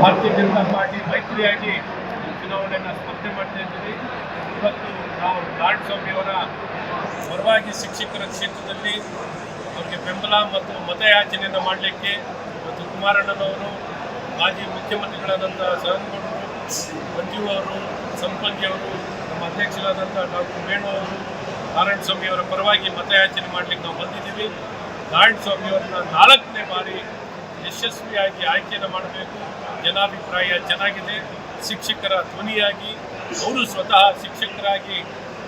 ಭಾರತೀಯ ಜನತಾ ಪಾರ್ಟಿ ಮೈತ್ರಿಯಾಗಿ ಚುನಾವಣೆಯನ್ನು ಸ್ಪರ್ಧೆ ಮಾಡ್ತಾ ಇದ್ದೀವಿ. ಇವತ್ತು ನಾವು ನಾರಾಯಣಸ್ವಾಮಿಯವರ ಪರವಾಗಿ ಶಿಕ್ಷಕರ ಕ್ಷೇತ್ರದಲ್ಲಿ ಅವರಿಗೆ ಬೆಂಬಲ ಮತ್ತು ಮತಯಾಚನೆಯನ್ನು ಮಾಡಲಿಕ್ಕೆ ಮತ್ತು ಕುಮಾರಣ್ಣನವರು, ಮಾಜಿ ಮುಖ್ಯಮಂತ್ರಿಗಳಾದಂಥ ಸದನಗೌಡರು ಮಂಜು ಅವರು ಸಂಪಂಗಿ ಅವರು, ನಮ್ಮ ಅಧ್ಯಕ್ಷರಾದಂಥ ಡಾಕ್ಟರ್ ವೇಣು ಅವರು, ನಾರಾಯಣ ಸ್ವಾಮಿಯವರ ಪರವಾಗಿ ಮತಯಾಚನೆ ಮಾಡಲಿಕ್ಕೆ ನಾವು ಬಂದಿದ್ದೀವಿ. ನಾರಾಯಣ ಸ್ವಾಮಿಯವರನ್ನ ನಾಲ್ಕನೇ ಬಾರಿ ಯಶಸ್ವಿಯಾಗಿ ಆಯ್ಕೆಯನ್ನು ಮಾಡಬೇಕು. ಜನಾಭಿಪ್ರಾಯ ಚೆನ್ನಾಗಿದೆ. ಶಿಕ್ಷಕರ ಧ್ವನಿಯಾಗಿ, ಅವರು ಸ್ವತಃ ಶಿಕ್ಷಕರಾಗಿ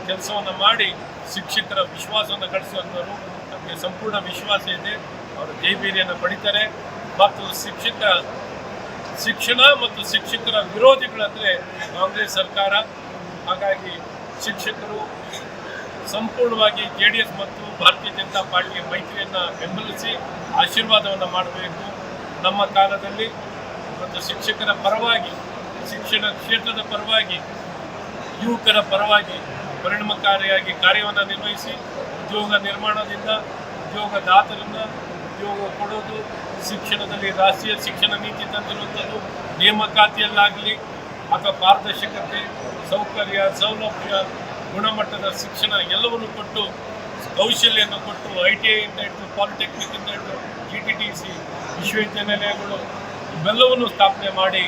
ಕೆಲಸವನ್ನು ಮಾಡಿ ಶಿಕ್ಷಕರ ವಿಶ್ವಾಸವನ್ನು ಗಳಿಸುವಂಥವ್ರು. ನಮಗೆ ಸಂಪೂರ್ಣ ವಿಶ್ವಾಸ ಇದೆ. ಅವರು ಜೈಬೀರಿಯನ್ನು ಪಡಿತಾರೆ. ಮತ್ತು ಶಿಕ್ಷಕ, ಶಿಕ್ಷಣ ಮತ್ತು ಶಿಕ್ಷಕರ ವಿರೋಧಿಗಳಂದರೆ ಕಾಂಗ್ರೆಸ್ ಸರ್ಕಾರ. ಹಾಗಾಗಿ ಶಿಕ್ಷಕರು ಸಂಪೂರ್ಣವಾಗಿ ಜೆ ಮತ್ತು ಭಾರತೀಯ ಜನತಾ ಪಾರ್ಟಿಯ ಮೈತ್ರಿಯನ್ನು ಬೆಂಬಲಿಸಿ ಆಶೀರ್ವಾದವನ್ನು ಮಾಡಬೇಕು. ನಮ್ಮ ಕಾಲದಲ್ಲಿ ಒಂದು ಶಿಕ್ಷಕರ ಪರವಾಗಿ, ಶಿಕ್ಷಣ ಕ್ಷೇತ್ರದ ಪರವಾಗಿ, ಯುವಕರ ಪರವಾಗಿ ಪರಿಣಾಮಕಾರಿಯಾಗಿ ಕಾರ್ಯವನ್ನು ನಿರ್ವಹಿಸಿ, ಉದ್ಯೋಗ ನಿರ್ಮಾಣದಿಂದ ಉದ್ಯೋಗದಾತರಿಂದ ಉದ್ಯೋಗ ಕೊಡೋದು, ಶಿಕ್ಷಣದಲ್ಲಿ ರಾಷ್ಟ್ರೀಯ ಶಿಕ್ಷಣ ನೀತಿ ತಂದಿರುವಂಥದ್ದು, ನೇಮಕಾತಿಯಲ್ಲಾಗಲಿ ಅಥವಾ ಪಾರದರ್ಶಕತೆ, ಸೌಕರ್ಯ, ಸೌಲಭ್ಯ, ಗುಣಮಟ್ಟದ ಶಿಕ್ಷಣ ಎಲ್ಲವನ್ನು ಕೊಟ್ಟು, ಕೌಶಲ್ಯವನ್ನು ಕೊಟ್ಟು ಐ ಟಿ ಐಯಿಂದ ಹಿಡಿದು ಪಾಲಿಟೆಕ್ನಿಕ್ಕಿಂದ ಹಿಡಿದು ಜಿ ಟಿ ಟಿ ಸಿ ವಿಶ್ವವಿದ್ಯಾನಿಲಯಗಳು ಇವೆಲ್ಲವನ್ನು ಸ್ಥಾಪನೆ ಮಾಡಿ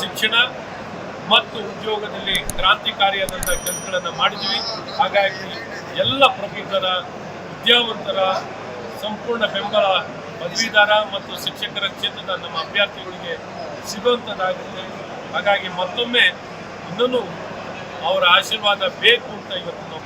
ಶಿಕ್ಷಣ ಮತ್ತು ಉದ್ಯೋಗದಲ್ಲಿ ಕ್ರಾಂತಿಕಾರಿಯಾದಂಥ ಕೆಲಸಗಳನ್ನು ಮಾಡಿದ್ವಿ. ಹಾಗಾಗಿ ಎಲ್ಲ ಪ್ರಬುದ್ಧರ ವಿದ್ಯಾವಂತರ ಸಂಪೂರ್ಣ ಬೆಂಬಲ, ಪದವೀಧರ ಮತ್ತು ಶಿಕ್ಷಕರ ಕ್ಷೇತ್ರದ ನಮ್ಮ ಅಭ್ಯರ್ಥಿಗಳಿಗೆ ಸಿಗುವಂಥದ್ದಾಗುತ್ತೆ ಹಾಗಾಗಿ ಮತ್ತೊಮ್ಮೆ ಇನ್ನೂ ಅವರ ಆಶೀರ್ವಾದ ಬೇಕು ಅಂತ ಇವತ್ತು ನಾವು